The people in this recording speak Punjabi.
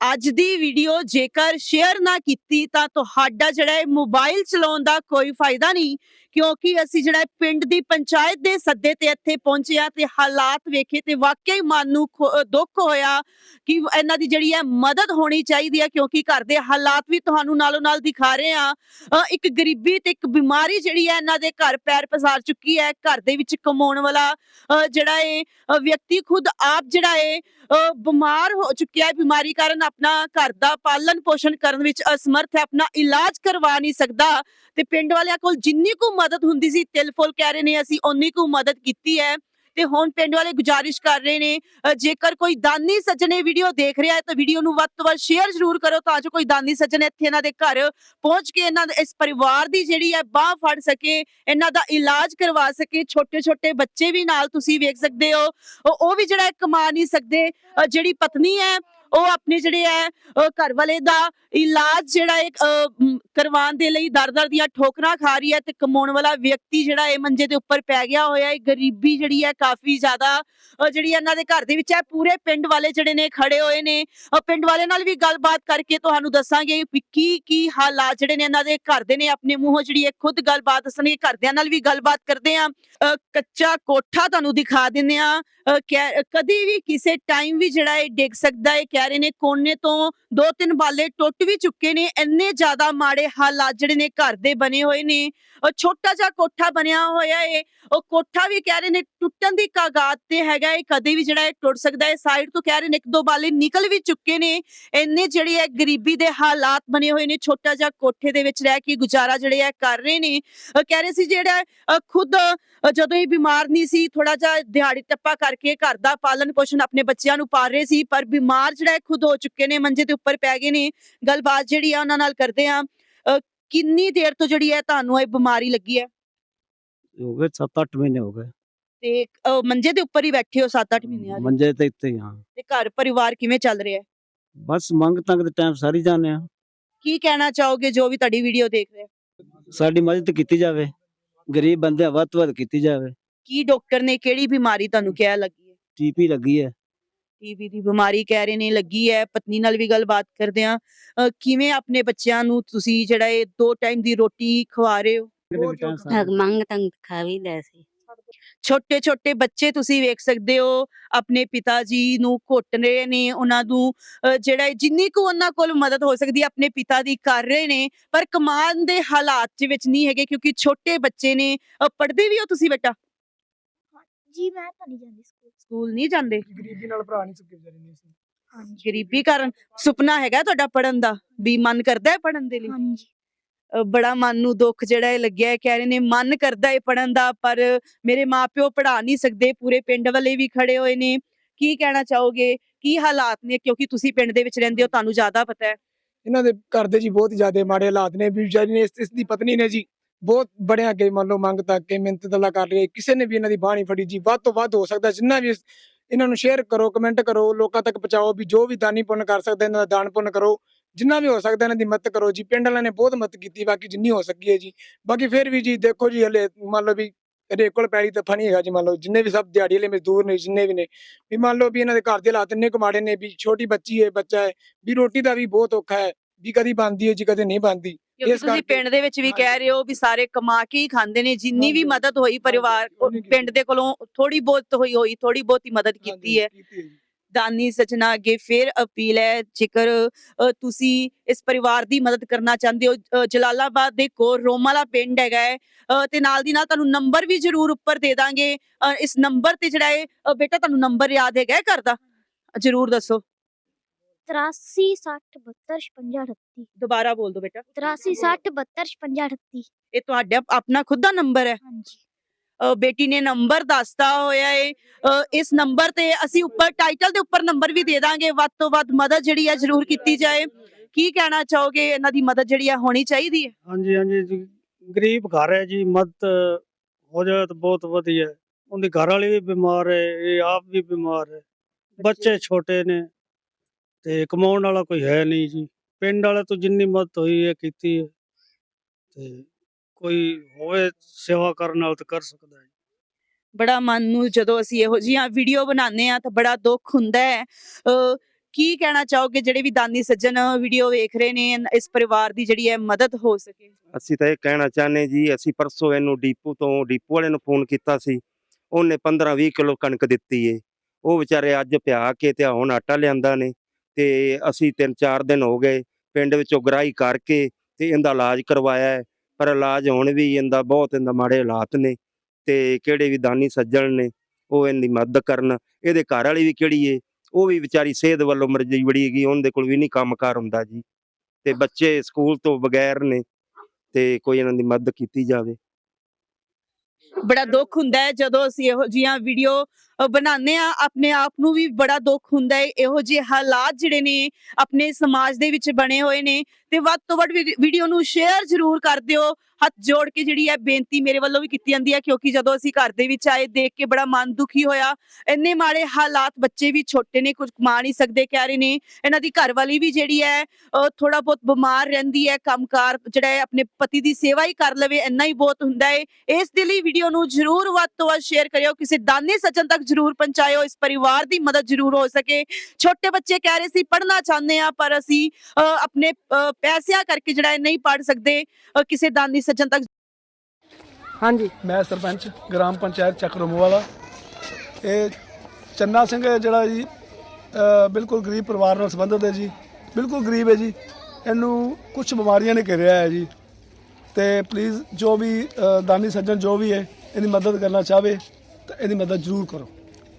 ਅੱਜ ਦੀ ਵੀਡੀਓ ਜੇਕਰ ਸ਼ੇਅਰ ਨਾ ਕੀਤੀ ਤਾਂ ਤੁਹਾਡਾ ਜਿਹੜਾ ਹੈ ਮੋਬਾਈਲ ਚਲਾਉਣ ਦਾ ਕੋਈ ਫਾਇਦਾ ਨਹੀਂ। ਕਿਉਂਕਿ ਅਸੀਂ ਜਿਹੜਾ ਪਿੰਡ ਦੀ ਪੰਚਾਇਤ ਦੇ ਸੱਦੇ ਤੇ ਇੱਥੇ ਪਹੁੰਚੇ ਆ ਤੇ ਹਾਲਾਤ ਵੇਖੇ ਤੇ ਵਾਕਈ ਮਨ ਨੂੰ ਦੁੱਖ ਹੋਇਆ ਕਿ ਇਹਨਾਂ ਦੀ ਜਿਹੜੀ ਹੈ ਮਦਦ ਹੋਣੀ ਚਾਹੀਦੀ ਹੈ ਕਿਉਂਕਿ ਘਰ ਦੇ ਹਾਲਾਤ ਵੀ ਤੁਹਾਨੂੰ ਨਾਲੋਂ ਨਾਲ ਦਿਖਾ ਰਹੇ ਆ ਇੱਕ ਗਰੀਬੀ ਤੇ ਇੱਕ ਬਿਮਾਰੀ ਜਿਹੜੀ ਹੈ ਇਹਨਾਂ ਦੇ ਘਰ ਪੈਰ ਪਸਾਰ ਚੁੱਕੀ ਹੈ, ਘਰ ਦੇ ਵਿੱਚ ਕਮਾਉਣ ਵਾਲਾ ਜਿਹੜਾ ਹੈ ਵਿਅਕਤੀ ਖੁਦ ਆਪ ਜਿਹੜਾ ਹੈ ਬਿਮਾਰ ਹੋ ਚੁੱਕਿਆ ਹੈ, ਬਿਮਾਰੀ ਕਾਰਨ ਆਪਣਾ ਘਰ ਦਾ ਪਾਲਣ ਪੋਸ਼ਣ ਕਰਨ ਵਿੱਚ ਅਸਮਰਥ ਹੈ, ਆਪਣਾ ਇਲਾਜ ਕਰਵਾ ਨਹੀਂ ਸਕਦਾ ਤੇ ਪਿੰਡ ਵਾਲਿਆਂ ਕੋਲ ਜਿੰਨੀ ਕੁ ਮਦਦ ਹੁੰਦੀ ਸੀ ਤਿਲ ਫੁੱਲ ਕਹਿ ਰਹੇ ਨੇ ਅਸੀਂ ਓਨੀ ਕੁ ਮਦਦ ਕੀਤੀ ਹੈ। ਤੇ ਹੁਣ ਪਿੰਡ ਵਾਲੇ ਗੁਜ਼ਾਰਿਸ਼ ਕਰ ਰਹੇ ਨੇ ਜੇਕਰ ਕੋਈ ਦਾਨੀ ਸੱਜਣੇ ਵੀਡੀਓ ਦੇਖ ਰਿਹਾ ਹੈ ਤਾਂ ਵੀਡੀਓ ਨੂੰ ਵੱਧ ਤੋਂ ਵੱਧ ਸ਼ੇਅਰ ਜ਼ਰੂਰ ਕਰੋ ਤਾਂ ਜੋ ਕੋਈ ਦਾਨੀ ਸੱਜਣ ਇੱਥੇ ਇਹਨਾਂ ਦੇ ਘਰ ਪਹੁੰਚ ਕੇ ਇਹਨਾਂ ਇਸ ਪਰਿਵਾਰ ਦੀ ਜਿਹੜੀ ਹੈ ਬਾਹ ਫੜ ਸਕੇ ਇਹਨਾਂ ਦਾ ਇਲਾਜ ਕਰਵਾ ਸਕੇ। ਛੋਟੇ ਛੋਟੇ ਬੱਚੇ ਵੀ ਨਾਲ ਤੁਸੀਂ ਵੇਖ ਸਕਦੇ ਹੋ। ਉਹ ਵੀ ਜਿਹੜਾ ਕਮਾ ਨਹੀਂ ਸਕਦੇ। ਜਿਹੜੀ ਪਤਨੀ ਹੈ ਉਹ ਆਪਣੇ ਜਿਹੜੇ ਹੈ ਘਰ ਵਾਲੇ ਦਾ ਇਲਾਜ ਜਿਹੜਾ ਹੈ ਅ, ਕਰਵਾਉਣ ਦੇ ਲਈ ਦਰ-ਦਰ ਦੀਆਂ ਠੋਕਰਾਂ ਖਾ ਰਹੀ ਹੈ ਤੇ ਕਮਾਉਣ ਵਾਲਾ ਵਿਅਕਤੀ ਜਿਹੜਾ ਹੈ ਮੰਜੇ ਦੇ ਉੱਪਰ ਪੈ ਗਿਆ ਹੋਇਆ ਹੈ। ਗਰੀਬੀ ਜਿਹੜੀ ਹੈ ਕਾਫੀ ਜ਼ਿਆਦਾ ਜਿਹੜੀ ਇਹਨਾਂ ਦੇ ਘਰ ਦੇ ਵਿੱਚ ਹੈ, ਪੂਰੇ ਪਿੰਡ ਵਾਲੇ ਜਿਹੜੇ ਨੇ ਖੜੇ ਹੋਏ ਨੇ। ਪਿੰਡ ਵਾਲੇ ਨਾਲ ਵੀ ਗੱਲਬਾਤ ਕਰਕੇ ਤੁਹਾਨੂੰ ਦੱਸਾਂਗੇ ਕੀ ਕੀ ਹਾਲਾਤ ਜਿਹੜੇ ਨੇ ਇਹਨਾਂ ਦੇ ਘਰ ਦੇ ਨੇ। ਆਪਣੇ ਮੂੰਹੋਂ ਜਿਹੜੀ ਹੈ ਖੁਦ ਗੱਲਬਾਤ ਦੱਸਣਗੇ, ਘਰਦਿਆਂ ਨਾਲ ਵੀ ਗੱਲਬਾਤ ਕਰਦੇ ਆ ਕੱਚਾ ਕੋਠਾ ਤੁਹਾਨੂੰ ਦਿਖਾ ਦਿੰਦੇ ਆ ਕਦੀ ਵੀ ਕਿਸੇ ਟਾਈਮ ਵੀ ਜਿਹੜਾ ਇਹ ਡਿੱਗ ਸਕਦਾ ਹੈ ਕਹਿ ਰਹੇ ਨੇ, ਕੋਨੇ ਤੋਂ ਦੋ ਤਿੰਨ ਬਾਲੇ ਟੁੱਟ ਵੀ ਚੁੱਕੇ ਨੇ। ਇੰਨੇ ਜ਼ਿਆਦਾ ਮਾੜੇ ਹਾਲਾਤ ਜਿਹੜੇ ਨੇ ਘਰ ਦੇ ਬਣੇ ਹੋਏ ਨੇ, ਉਹ ਛੋਟਾ ਜਿਹਾ ਕੋਠਾ ਬਣਿਆ ਹੋਇਆ ਏ, ਉਹ ਕੋਠਾ ਵੀ ਕਹਿ ਰਹੇ ਨੇ ਟੁੱਟਣ ਦੀ ਕਾਗਾਤ ਤੇ ਹੈਗਾ ਏ, ਕਦੇ ਵੀ ਜਿਹੜਾ ਇਹ ਟੁੱਟ ਸਕਦਾ ਹੈ ਸਾਈਡ ਤੋਂ ਕਹਿ ਰਹੇ ਨੇ ਇੱਕ ਦੋ ਬਾਲੇ ਨਿਕਲ ਵੀ ਚੁੱਕੇ ਨੇ, ਇੰਨੇ ਜਿਹੜੇ ਹੈ ਗਰੀਬੀ ਦੇ ਹਾਲਾਤ ਬਣੇ ਹੋਏ ਨੇ, ਛੋਟਾ ਜਿਹਾ ਕੋਠੇ ਦੇ ਵਿੱਚ ਰਹਿ ਕੇ ਗੁਜ਼ਾਰਾ ਜਿਹੜੇ ਹੈ ਕਰ ਰਹੇ ਨੇ ਕਹਿ ਰਹੇ ਸੀ ਜਿਹੜਾ ਖੁਦ ਜਦੋਂ ਇਹ ਬਿਮਾਰ ਨਹੀਂ ਸੀ ਥੋੜਾ ਜਿਹਾ ਦਿਹਾੜੀ ਟੱਪਾ ਕਰਕੇ ਘਰ ਦਾ ਪਾਲਣ ਪੋਸ਼ਣ ਆਪਣੇ ਬੱਚਿਆਂ ਨੂੰ ਪਾਲ ਰਹੇ ਸੀ, ਪਰ ਬਿਮਾਰ ਜਿਹੜਾ ਹੈ ਖੁਦ ਹੋ ਚੁੱਕੇ ਨੇ, ਮੰਜੇ ਦੇ ਉੱਪਰ ਪੈ ਗਏ ਨੇ, ਗੱਲਬਾਤ ਜਿਹੜੀ ਆ ਉਹਨਾਂ ਨਾਲ ਕਰਦੇ ਆ। ਕਿੰਨੀ ਦੇਰ ਤੋਂ ਜਿਹੜੀ ਹੈ ਤੁਹਾਨੂੰ ਇਹ ਬਿਮਾਰੀ ਲੱਗੀ ਹੈ? ਹੋ ਗਏ 7-8 ਮਹੀਨੇ ਹੋ ਗਏ। ਤੇ ਮੰਜੇ ਦੇ ਉੱਪਰ ਹੀ ਬੈਠੇ ਹੋ 7-8 ਮਹੀਨਿਆਂ ਦੇ ਮੰਜੇ ਤੇ ਇੱਥੇ ਹੀ ਹਾਂ। ਤੇ ਘਰ ਪਰਿਵਾਰ ਕਿਵੇਂ ਚੱਲ ਰਿਹਾ ਹੈ? ਬਸ ਮੰਗ ਤੰਗ ਦੇ ਟਾਈਮ ਸਾਰੀ ਜਾਂਦੇ ਆ ਕੀ ਕਹਿਣਾ ਚਾਹੋਗੇ ਜੋ ਵੀ ਤੁਹਾਡੀ ਵੀਡੀਓ ਦੇਖ ਰਹੇ? ਸਾਡੀ ਮਦਦ ਕੀਤੀ ਜਾਵੇ। ਗਰੀਬ ਬੰਦੇ ਵੱਧ ਤੋਂ ਵੱਧ ਕੀਤੀ ਜਾਵੇ। ਕੀ ਡਾਕਟਰ ਨੇ ਕਿਹੜੀ ਬਿਮਾਰੀ ਤੁਹਾਨੂੰ ਕਿਹਾ ਲੱਗੀ ਹੈ? ਟੀਪੀ ਲੱਗੀ ਹੈ। ਟੀਵੀ ਦੀ ਬਿਮਾਰੀ ਕਹਿ ਰਹੇ ਨੇ ਲੱਗੀ ਹੈ। ਪਤਨੀ ਨਾਲ ਵੀ ਗੱਲਬਾਤ ਕਰਦੇ ਆ ਕਿਵੇਂ ਆਪਣੇ ਬੱਚਿਆਂ ਨੂੰ ਤੁਸੀਂ ਜਿਹੜਾ ਇਹ ਦੋ ਟਾਈਮ ਦੀ ਰੋਟੀ ਖਵਾ ਰਹੇ ਹੋ? ਮੰਗ ਤੰਗ ਖਾਵੀਦਾ ਸੀ। ਛੋਟੇ ਛੋਟੇ ਬੱਚੇ ਤੁਸੀਂ ਵੇਖ ਸਕਦੇ ਹੋ ਆਪਣੇ ਪਿਤਾ ਜੀ ਨੂੰ ਘੁੱਟ ਰਹੇ ਨੇ ਉਹਨਾਂ ਨੂੰ ਜਿਹੜਾ ਜਿੰਨੀ ਕੁ ਉਹਨਾਂ ਕੋਲ ਮਦਦ ਹੋ ਸਕਦੀ ਹੈ ਆਪਣੇ ਪਿਤਾ ਦੀ ਕਰ ਰਹੇ ਨੇ ਪਰ ਕਮਾਨ ਦੇ ਹਾਲਾਤ ਦੇ ਵਿੱਚ ਨਹੀਂ ਹੈਗੇ ਕਿਉਂਕਿ ਛੋਟੇ ਬੱਚੇ ਨੇ ਅਹ, ਪੜ੍ਹਦੇ ਵੀ ਹੋ ਤੁਸੀਂ ਬੇਟਾ? ਜੀ ਮੈਂ ਤਾਂ ਨਹੀਂ ਜਾਂਦੀ ਸਕੂਲ। ਸਕੂਲ ਨਹੀਂ ਜਾਂਦੇ? ਗਰੀਬੀ ਨਾਲ ਭਰਾ ਨਹੀਂ ਚੁੱਕੇ ਵਿਚਾਰੇ ਨੇ ਅਸੀਂ ਹਾਂਜੀ। ਗਰੀਬੀ ਕਾਰਨ ਸੁਪਨਾ ਹੈਗਾ ਤੁਹਾਡਾ ਪੜਨ ਦਾ ਵੀ ਮਨ ਕਰਦਾ ਹੈ ਪੜਨ ਦੇ ਲਈ? ਹਾਂਜੀ। ਬੜਾ ਮਨ ਨੂੰ ਦੁੱਖ ਜਿਹੜਾ ਹੈ ਲੱਗਿਆ ਹੈ ਕਹਿ ਰਹੇ ਨੇ ਮਨ ਕਰਦਾ ਹੈ ਪੜਨ ਦਾ ਪਰ ਮੇਰੇ ਮਾਪਿਓ ਪੜਾ ਨਹੀਂ ਸਕਦੇ ਪੂਰੇ ਪਿੰਡ ਵਾਲੇ ਵੀ ਖੜੇ ਹੋਏ ਨੇ। ਕੀ ਕਹਿਣਾ ਚਾਹੋਗੇ? ਕੀ ਹਾਲਾਤ ਨੇ? ਕਿਉਂਕਿ ਤੁਸੀਂ ਪਿੰਡ ਦੇ ਵਿੱਚ ਰਹਿੰਦੇ ਹੋ ਤੁਹਾਨੂੰ ਜ਼ਿਆਦਾ ਪਤਾ ਹੈ। ਇਹਨਾਂ ਦੇ ਘਰ ਦੇ ਜੀ ਬਹੁਤ ਹੀ ਜ਼ਿਆਦਾ ਮਾੜੇ ਹਾਲਾਤ ਨੇ ਵੀ ਵਿਚਾਰੀ ਨੇ ਇਸ ਇਸ ਦੀ ਪਤਨੀ ਨੇ ਜੀ ਬਹੁਤ ਬੜਿਆਂ ਅੱਗੇ ਮੰਨ ਲਓ ਮੰਗ ਤੱਕ ਕੇ ਮਿਹਨਤ ਤਲਾ ਕਰ ਰਹੀ ਕਿਸੇ ਨੇ ਵੀ ਇਹਨਾਂ ਦੀ ਬਾਣੀ ਫੜੀ ਜੀ, ਵੱਧ ਤੋਂ ਵੱਧ ਹੋ ਸਕਦਾ ਜਿੰਨਾ ਵੀ ਇਹਨਾਂ ਨੂੰ ਸ਼ੇਅਰ ਕਰੋ ਕਮੈਂਟ ਕਰੋ, ਲੋਕਾਂ ਤੱਕ ਪਹੁੰਚਾਓ ਵੀ ਜੋ ਵੀ ਦਾਨੀ ਪੁੰਨ ਕਰ ਸਕਦਾ, ਇਹਨਾਂ ਦਾ ਦਾਨ ਪੁੰਨ ਕਰੋ। ਜਿੰਨਾ ਵੀ ਹੋ ਸਕਦਾ ਇਹਨਾਂ ਦੀ ਮਦਦ ਕਰੋ ਜੀ। ਪਿੰਡ ਵਾਲਿਆਂ ਨੇ ਬਹੁਤ ਮਦਦ ਕੀਤੀ, ਬਾਕੀ ਜਿੰਨੀ ਹੋ ਸਕੀ ਹੈ ਜੀ। ਬਾਕੀ ਫਿਰ ਵੀ ਜੀ ਦੇਖੋ ਜੀ ਹਲੇ ਮੰਨ ਲਓ ਵੀ ਹਰੇਕ ਕੋਲ ਪੈਰੀ ਤਾਂ ਫਣੀ ਹੈਗਾ ਜੀ ਮੰਨ ਲਓ। ਜਿੰਨੇ ਵੀ ਸਭ ਦਿਹਾੜੀ ਵਾਲੇ ਮਜ਼ਦੂਰ ਨੇ, ਜਿੰਨੇ ਵੀ ਨੇ, ਵੀ ਮੰਨ ਲਓ ਵੀ ਇਹਨਾਂ ਦੇ ਘਰ ਦੇ ਹਾਲਾਤ ਇੰਨੇ ਕੁ ਨੇ ਵੀ ਛੋਟੀ ਬੱਚੀ ਹੈ, ਬੱਚਾ ਹੈ, ਵੀ ਰੋਟੀ ਦਾ ਵੀ ਬਹੁਤ ਔਖਾ ਹੈ, ਵੀ ਕਦੀ ਬਣਦੀ ਹੈ ਜੀ, ਕਦੇ ਨਹੀਂ ਬਣਦੀ। ਕਿਉਂਕਿ ਇਸ ਤੁਸੀਂ ਕਰਕੇ- ਪਿੰਡ ਦੇ ਵਿੱਚ ਵੀ ਕਹਿ ਰਹੇ ਹੋ ਵੀ ਸਾਰੇ ਕਮਾ ਕੇ ਹੀ ਖਾਂਦੇ ਨੇ ਜਿੰਨੀ ਵੀ ਹਾਂਜੀ। ਮਦਦ ਹੋਈ ਪਰਿਵਾਰ। ਪਿੰਡ ਦੇ ਕੋਲੋਂ ਥੋੜੀ ਬਹੁਤ ਹੋਈ ਹੋਈ ਥੋੜੀ ਬਹੁਤ ਮਦਦ ਕੀਤੀ ਹੈ ਕੀਤੀ ਹੈ ਜੀ। ਦਾਨੀ ਸੱਜਣਾ ਅੱਗੇ ਫੇਰ ਅਪੀਲ ਹੈ ਜੇਕਰ ਅ, ਤੁਸੀਂ ਇਸ ਪਰਿਵਾਰ ਦੀ ਮਦਦ ਕਰਨਾ ਚਾਹੁੰਦੇ ਹੋ ਅ, ਜਲਾਲਾਬਾਦ ਦੇ ਕੋਲ ਰੋਮਾਲਾ ਪਿੰਡ ਹੈਗਾ ਹੈ ਅ, ਤੇ ਨਾਲ ਦੀ ਨਾਲ ਤੁਹਾਨੂੰ ਨੰਬਰ ਵੀ ਜ਼ਰੂਰ ਉੱਪਰ ਦੇ ਦਾਂਗੇ ਅ, ਇਸ ਨੰਬਰ ਤੇ ਜਿਹੜਾ ਹੈ ਅ, ਬੇਟਾ ਤੁਹਾਨੂੰ ਨੰਬਰ ਯਾਦ ਹੈਗਾ ਹੈ ਘਰ ਦਾ ਜ਼ਰੂਰ ਦੱਸੋ 83 60 72 56 38 ਦੁਬਾਰਾ ਬੋਲ ਦਿਓ ਬੇਟਾ। 83 60 72 56 38 ਇਹ ਤੁਹਾਡਾ ਆਪਣਾ ਖੁਦ ਦਾ ਨੰਬਰ ਹੈ। ਹਾਂਜੀ। ਬੇਟੀ ਨੇ ਨੰਬਰ ਦੱਸਤਾ ਹੋਇਆ ਹੈ ਅ, ਇਸ ਨੰਬਰ ਤੇ ਅਸੀਂ ਉੱਪਰ ਟਾਈਟਲ ਦੇ ਉੱਪਰ ਨੰਬਰ ਵੀ ਦੇ ਦਾਂਗੇ। ਵੱਧ ਤੋਂ ਵੱਧ ਮਦਦ ਜਿਹੜੀ ਹੈ ਜ਼ਰੂਰ ਕੀਤੀ ਜਾਏ। ਕੀ ਕਹਿਣਾ ਚਾਹੋਗੇ? ਇਹਨਾਂ ਦੀ ਮਦਦ ਜਿਹੜੀ ਹੈ ਹੋਣੀ ਚਾਹੀਦੀ ਹੈ? ਹਾਂਜੀ ਹਾਂਜੀ। ਜੀ ਗਰੀਬ ਘਰ ਹੈ ਜੀ। ਮਦਦ ਹੋ ਜਾਏ ਤਾਂ ਬਹੁਤ ਵਧੀਆ। ਉਹਦੀ ਘਰ ਵਾਲੀ ਵੀ ਬਿਮਾਰ ਹੈ। ਇਹ ਆਪ ਵੀ ਬਿਮਾਰ ਹੈ। ਬੱਚੇ ਛੋਟੇ ਨੇ। ਤੇ ਕਮਾਉਣ ਵਾਲਾ ਕੋਈ ਹੈ ਨਹੀਂ ਜੀ। ਪਿੰਡ ਵਾਲੇ ਤੋਂ ਜਿੰਨੀ ਮਦਦ ਹੋਈ ਹੈ ਕੀਤੀ ਹੈ ਤੇ ਕੋਈ ਹੋਵੇ ਸੇਵਾ ਕਰਨ ਵਾਲਾ ਤਾਂ ਕਰ ਸਕਦਾ ਹੈ। ਬੜਾ ਮਨ ਨੂੰ ਜਦੋਂ ਅਸੀਂ ਇਹੋ ਜਿਹੀਆਂ ਵੀਡੀਓ ਬਣਾਉਂਦੇ ਆ ਤਾਂ ਬੜਾ ਦੁੱਖ ਹੁੰਦਾ ਹੈ। ਕੀ ਕਹਿਣਾ ਚਾਹੋਗੇ? ਜਿਹੜੇ ਵੀ ਦਾਨੀ ਸੱਜਣ ਵੀਡੀਓ ਵੇਖ ਰਹੇ ਨੇ ਇਸ ਪਰਿਵਾਰ ਦੀ ਜਿਹੜੀ ਹੈ ਮਦਦ ਹੋ ਸਕੇ। ਅਸੀਂ ਤਾਂ ਇਹ ਕਹਿਣਾ ਚਾਹੁੰਦੇ ਜੀ ਅਸੀਂ ਪਰਸੋਂ ਇਹਨੂੰ ਡੀਪੂ ਤੋਂ ਡੀਪੂ ਵਾਲੇ ਨੂੰ ਫੋਨ ਕੀਤਾ ਸੀ। ਉਹਨੇ 15-20 ਕਿਲੋ ਕਣਕ ਦਿੱਤੀ ਏ। ਉਹ ਵਿਚਾਰੇ ਅੱਜ ਪਿਆ ਕੇ ਤੇ ਹੁਣ ਆਟਾ ਲਿਆਂਦਾ ਨੇ। ਤੇ ਅਸੀਂ 3-4 ਦਿਨ ਹੋ ਗਏ ਪਿੰਡ ਵਿੱਚੋਂ ਗਰਾਈ ਕਰਕੇ ਤੇ ਇਹਦਾ ਇਲਾਜ ਕਰਵਾਇਆ ਹੈ, ਪਰ ਇਲਾਜ ਹੁਣ ਵੀ ਇਹਦਾ ਬਹੁਤ ਇਹਦਾ ਮਾੜੇ ਹਾਲਾਤ ਨੇ ਤੇ ਕਿਹੜੇ ਵੀ ਦਾਨੀ ਸੱਜਣ ਨੇ ਉਹ ਇਹਦੀ ਮਦਦ ਕਰਨ, ਇਹਦੇ ਘਰ ਵਾਲੀ ਵੀ ਕਿਹੜੀ ਏ, ਉਹ ਵੀ ਵਿਚਾਰੀ ਸਿਹਤ ਵੱਲੋਂ ਮਰਜ਼ੀ ਬੜੀ ਹੈਗੀ, ਉਹਦੇ ਕੋਲ ਵੀ ਨਹੀਂ ਕੰਮਕਾਰ ਹੁੰਦਾ ਜੀ ਤੇ ਬੱਚੇ ਸਕੂਲ ਤੋਂ ਬਗੈਰ ਨੇ ਤੇ ਕੋਈ ਇਹਨਾਂ ਦੀ ਮਦਦ ਕੀਤੀ ਜਾਵੇ। ਬੜਾ ਦੁੱਖ ਹੁੰਦਾ ਹੈ ਜਦੋਂ ਅਸੀਂ ਇਹੋ ਜੀਆਂ ਵੀਡੀਓ ਬਣਾਉਂਦੇ ਆ ਆਪਣੇ ਆਪ ਨੂੰ ਵੀ ਬੜਾ ਦੁੱਖ ਹੁੰਦਾ ਹੈ। ਇਹੋ ਜਿਹੇ ਹਾਲਾਤ ਜਿਹੜੇ ਨੇ, ਆਪਣੇ ਸਮਾਜ ਦੇ ਵਿੱਚ ਬਣੇ ਹੋਏ ਨੇ ਤੇ ਵੱਧ ਤੋਂ ਵੱਧ ਵੀਡੀਓ ਨੂੰ ਸ਼ੇਅਰ ਜ਼ਰੂਰ ਕਰ ਦਿਓ। ਹੱਥ ਜੋੜ ਕੇ ਜਿਹੜੀ ਹੈ ਬੇਨਤੀ ਮੇਰੇ ਵੱਲੋਂ ਵੀ ਕੀਤੀ ਜਾਂਦੀ ਹੈ, ਕਿਉਂਕਿ ਜਦੋਂ ਅਸੀਂ ਘਰ ਦੇ ਵਿੱਚ ਆਏ, ਦੇਖ ਕੇ ਬੜਾ ਮਨ ਦੁਖੀ ਹੋਇਆ। ਇੰਨੇ ਮਾੜੇ ਹਾਲਾਤ ਬੱਚੇ ਵੀ ਛੋਟੇ ਨੇ, ਕੁਝ ਕਮਾ ਨਹੀਂ ਸਕਦੇ ਕਹਿ ਰਹੇ ਨੇ। ਇਹਨਾਂ ਦੀ ਘਰ ਵਾਲੀ ਵੀ ਜਿਹੜੀ ਹੈ ਥੋੜਾ ਬਹੁਤ ਬਿਮਾਰ ਰਹਿੰਦੀ ਹੈ, ਕੰਮਕਾਰ ਜਿਹੜਾ ਹੈ, ਆਪਣੇ ਪਤੀ ਦੀ ਸੇਵਾ ਹੀ ਕਰ ਲਵੇ, ਇੰਨਾ ਹੀ ਬਹੁਤ ਹੁੰਦਾ ਹੈ। ਇਸ ਦੇ ਲਈ ਵੀਡੀਓ ਨੂੰ ਜਰੂਰ ਵੱਧ ਤੋਂ ਵੱਧ ਸ਼ੇਅਰ ਕਰਿਓ, ਕਿਸੇ ਦਾਨੀ ਸੱਜਣ ਤੱਕ ਜਰੂਰ ਪਹੁੰਚਾਇਓ, ਇਸ ਪਰਿਵਾਰ ਦੀ ਮਦਦ ਜਰੂਰ ਹੋ ਸਕੇ। ਛੋਟੇ ਬੱਚੇ ਕਹਿ ਰਹੇ ਸੀ, ਪੜ੍ਹਨਾ ਚਾਹੁੰਦੇ ਆ ਪਰ ਅਸੀਂ ਆਪਣੇ ਪੈਸਿਆਂ ਕਰਕੇ ਜਿਹੜਾ ਹੈ ਨਹੀਂ ਪੜ੍ਹ ਸਕਦੇ ਅ, ਕਿਸੇ ਦਾਨੀ ਸੱਜਣ ਤੱਕ। ਹਾਂਜੀ। ਮੈਂ ਸਰਪੰਚ ਗ੍ਰਾਮ ਪੰਚਾਇਤ ਚੱਕਰਮੂ ਵਾਲਾ ਇਹ ਚੰਨਾ ਸਿੰਘ ਹੈ ਜਿਹੜਾ ਜੀ ਅ, ਬਿਲਕੁਲ ਗਰੀਬ ਪਰਿਵਾਰ ਨਾਲ ਸੰਬੰਧਿਤ ਹੈ ਜੀ। ਬਿਲਕੁਲ ਗਰੀਬ ਹੈ ਜੀ। ਇਹਨੂੰ ਕੁਝ ਬਿਮਾਰੀਆਂ ਨੇ ਘੇਰਿਆ ਹੈ ਜੀ। ਤੇ ਪਲੀਜ਼ ਜੋ ਵੀ ਅ, ਦਾਨੀ ਸੱਜਣ ਜੋ ਵੀ ਹੈ ਇਹਦੀ ਮਦਦ ਕਰਨਾ ਚਾਹਵੇ ਤਾਂ ਇਹਦੀ ਮਦਦ ਜ਼ਰੂਰ ਕਰੋ।